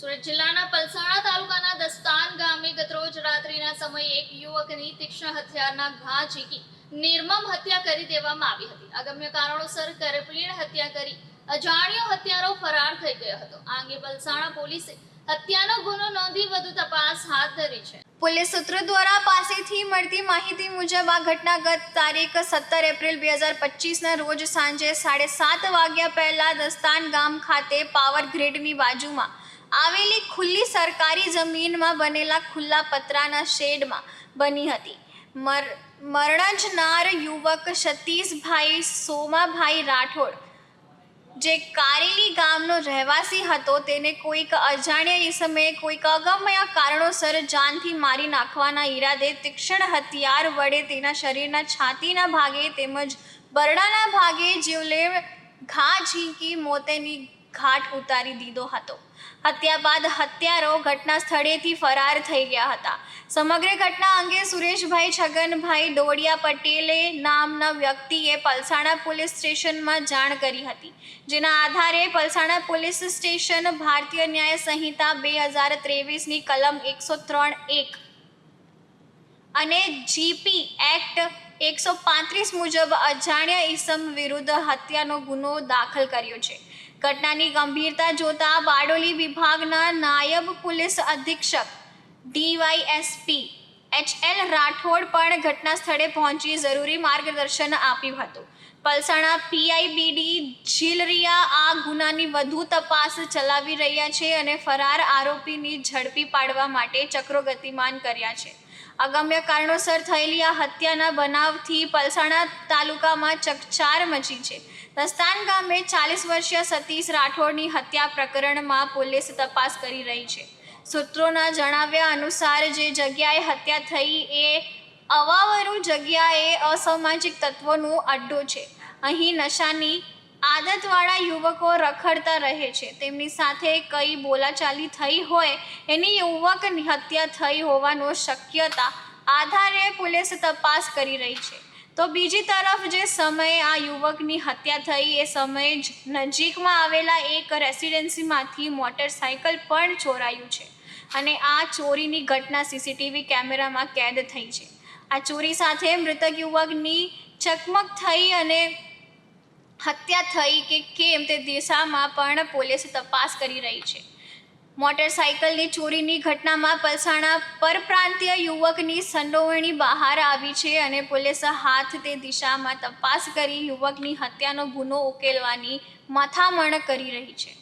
સુરત જિલ્લાના પલસાણા તાલુકાના દસ્તાન ગામે ગતરોજ રાત્રિના સમયે એક યુવકની તીક્ષ્ણ હથિયારના ઘા ઝીકી, નિર્મમ હત્યા કરી દેવામાં આવી હતી. અગમ્ય કારણોસર કરપીણ હત્યા કરી અજાણ્યો હત્યારો ફરાર થઈ ગયો હતો. આ અંગે પલસાણા પોલીસે હત્યાનો ગુનો નોંધી વધુ તપાસ હાથ ધરી છે. પોલીસ સૂત્રો દ્વારા પાસેથી મળતી માહિતી મુજબ આ ઘટના ગત તારીખ સત્તર એપ્રિલ બે હજાર પચીસના રોજ સાંજે સાડે સાત વાગ્યા પહેલા દસ્તાન ગામ ખાતે પાવર ગ્રીડની બાજુમાં આવેલી ખુલ્લી સરકારી જમીનમાં બનેલા ખુલ્લા પતરાના શેડમાં બની હતી. મર, મરણજનાર યુવક સતીશભાઈ સોમાભાઈ રાઠોડ, જે કારેલી ગામનો રહેવાસી હતો, તેને કોઈક અજાણ્યા ઈસમે, કોઈક અગમ્ય કારણોસર જાનથી મારી નાખવાના ઈરાદે તીક્ષ્ણ હથિયાર વડે તેના શરીરના છાતીના ભાગે તેમજ બરડાના ભાગે જીવલેણ ઘા ઝીંકી મોતેની ઘાટ ઉતારી દીધો હતો. હત્યા બાદ હત્યારો ઘટના સ્થળેથી ફરાર થઈ ગયા હતા. સમગ્ર ઘટના અંગે સુરેશભાઈ છગનભાઈ ડોડિયા પટેલે નામના વ્યક્તિએ પલસાણા પોલીસ સ્ટેશનમાં જાણ કરી હતી, જેના આધારે પલસાણા પોલીસ સ્ટેશન ભારતીય ન્યાય સંહિતા બે હજાર ત્રેવીસની કલમ એકસો ત્રણ એક અને જીપી એક્ટ એકસો પાંત્રીસ મુજબ અજાણ્યા ઈસમ વિરુદ્ધ હત્યાનો ગુનો દાખલ કર્યો છે. ઘટનાની ગંભીરતા જોતા બારડોલી વિભાગના નાયબ પોલીસ અધિક્ષક, ડીવાયએસપી એચ એલ રાઠોડ પણ ઘટના સ્થળે પહોંચી જરૂરી માર્ગદર્શન આપ્યું હતું. પલસાણા પીઆઈબીડી ઝીલરિયા આ ગુનાની વધુ તપાસ ચલાવી રહ્યા છે અને ફરાર આરોપીની ઝડપી પાડવા માટે ચક્રો ગતિમાન કર્યા છે. અગમ્ય કારણોસર થયેલી આ હત્યાના બનાવથી પલસાણા તાલુકામાં ચકચાર મચી છે. દસ્તાન ગામે ચાલીસ વર્ષીય સતીશ રાઠોડની હત્યા પ્રકરણમાં પોલીસ તપાસ કરી રહી છે. સૂત્રોના જણાવ્યા અનુસાર જે જગ્યાએ હત્યા થઈ એ અવાવરુ જગ્યાએ અસામાજિક તત્વોનું અડ્ડો છે. અહીં નશાની આદતવાળા યુવકો રખડતા રહે છે. તેમની સાથે કઈ બોલાચાલી થઈ હોય, એની યુવકની હત્યા થઈ હોવાનો શક્યતા આધારે પોલીસ તપાસ કરી રહી છે. તો બીજી તરફ જે સમયે આ યુવકની હત્યા થઈ, એ સમયે જ નજીકમાં આવેલા એક રેસિડેન્સીમાંથી મોટરસાયકલ પણ ચોરાયું છે અને આ ચોરીની ઘટના સીસીટીવી કેમેરામાં કેદ થઈ છે. આ ચોરી સાથે મૃતક યુવકની ચકમક થઈ અને હત્યા થઈ કે કેમ તે દિશામાં પણ પોલીસ તપાસ કરી રહી છે. મોટરસાયકલની ચોરીની ઘટનામાં પલસાણા પરપ્રાંતીય યુવકની સંડોવણી બહાર આવી છે અને પોલીસ હાથ તે દિશામાં તપાસ કરી યુવકની હત્યાનો ગુનો ઉકેલવાની મથામણ કરી રહી છે.